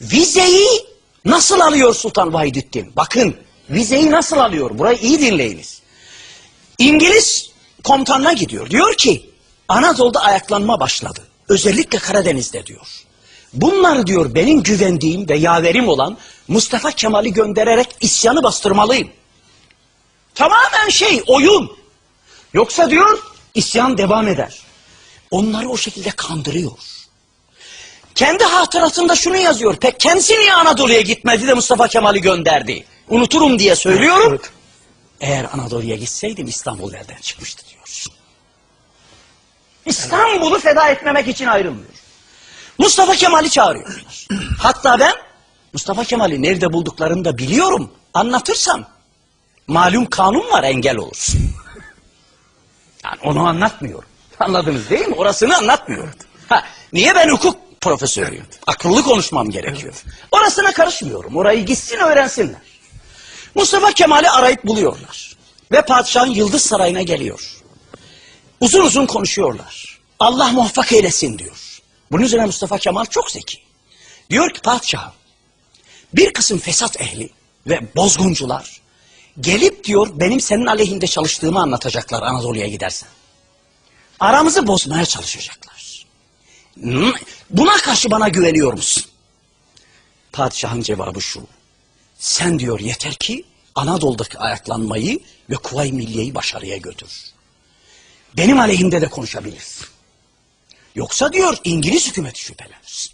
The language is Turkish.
Vizeyi nasıl alıyor Sultan Vahidettin? Bakın vizeyi nasıl alıyor? Burayı iyi dinleyiniz. İngiliz komutanına gidiyor. Diyor ki Anadolu'da ayaklanma başladı. Özellikle Karadeniz'de diyor. Bunlar diyor benim güvendiğim ve yaverim olan Mustafa Kemal'i göndererek isyanı bastırmalıyım. Tamamen şey oyun. Yoksa diyor isyan devam eder. Onları o şekilde kandırıyor. Kendi hatıratında şunu yazıyor. Pek kendisi niye Anadolu'ya gitmedi de Mustafa Kemal'i gönderdi? Unuturum diye söylüyorum. Evet. Eğer Anadolu'ya gitseydim İstanbul nereden çıkmıştı diyor. İstanbul'u feda etmemek için ayrılmıyor. Mustafa Kemal'i çağırıyorlar. Hatta ben Mustafa Kemal'i nerede bulduklarını da biliyorum. Anlatırsam malum kanun var engel olursun. Yani onu anlatmıyorum. Anladınız değil mi? Orasını anlatmıyorum. Ha, niye ben hukuk profesörüyüm? Akıllı konuşmam gerekiyor. Orasına karışmıyorum. Orayı gitsin öğrensinler. Mustafa Kemal'i arayıp buluyorlar. Ve padişahın Yıldız Sarayı'na geliyor. Uzun uzun konuşuyorlar. Allah muvaffak eylesin diyor. Bunun üzerine Mustafa Kemal çok zeki. Diyor ki padişahım bir kısım fesat ehli ve bozguncular gelip diyor benim senin aleyhinde çalıştığımı anlatacaklar Anadolu'ya gidersen. Aramızı bozmaya çalışacaklar. Buna karşı bana güveniyor musun? Padişahın cevabı şu. Sen diyor yeter ki Anadolu'daki ayaklanmayı ve Kuvayi Milliye'yi başarıya götür. Benim aleyhimde de konuşabilirsin. Yoksa diyor İngiliz hükümeti şüphelenir.